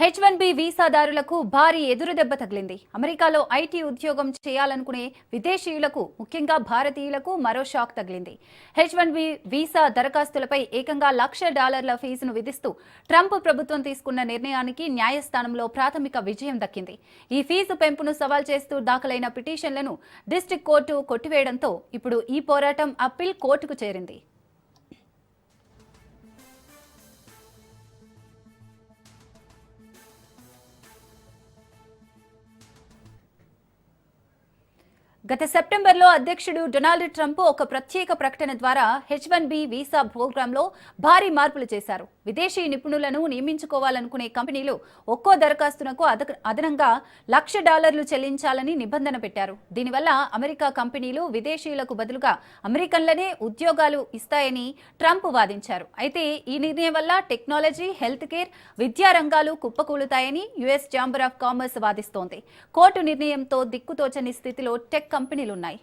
H one B వీసాదారులకు భారీ ఎదురుదెబ్బ తగిలింది. అమెరికాలో ఐటీ ఉద్యోగం చేయాలనుకునే విదేశీయులకు ముఖ్యంగా భారతీయులకు మరో షాక్ తగిలింది. హెచ్ వన్ బి వీసా దరఖాస్తులపై ఏకంగా లక్ష డాలర్ల ఫీజును విధిస్తూ ట్రంప్ ప్రభుత్వం తీసుకున్న నిర్ణయానికి న్యాయస్థానంలో ప్రాథమిక విజయం దక్కింది. ఈ ఫీజు పెంపును సవాల్ చేస్తూ దాఖలైన పిటిషన్లను డిస్టిక్ కోర్టు కొట్టివేయడంతో ఇప్పుడు ఈ పోరాటం అప్పీల్ కోర్టుకు చేరింది. గత సెప్టెంబర్లో అధ్యక్షుడు డొనాల్డ్ ట్రంప్ ఒక ప్రత్యేక ప్రకటన ద్వారా హెచ్ వన్ బి వీసా ప్రోగ్రాంలో భారీ మార్పులు చేశారు. విదేశీ నిపుణులను నియమించుకోవాలనుకునే కంపెనీలు ఒక్కో దరఖాస్తునకు అదనంగా లక్ష డాలర్లు చెల్లించాలని నిబంధన పెట్టారు. దీనివల్ల అమెరికా కంపెనీలు విదేశీయులకు బదులుగా అమెరికన్లనే ఉద్యోగాలు ఇస్తాయని ట్రంప్ వాదించారు. అయితే ఈ నిర్ణయం వల్ల టెక్నాలజీ హెల్త్ కేర్ విద్యా రంగాలు కుప్పకూలుతాయని యుఎస్ ఛాంబర్ ఆఫ్ కామర్స్ వాదిస్తోంది. కోర్టు నిర్ణయంతో దిక్కుతోచని స్థితిలో టెక్ కంపెనీలున్నాయి.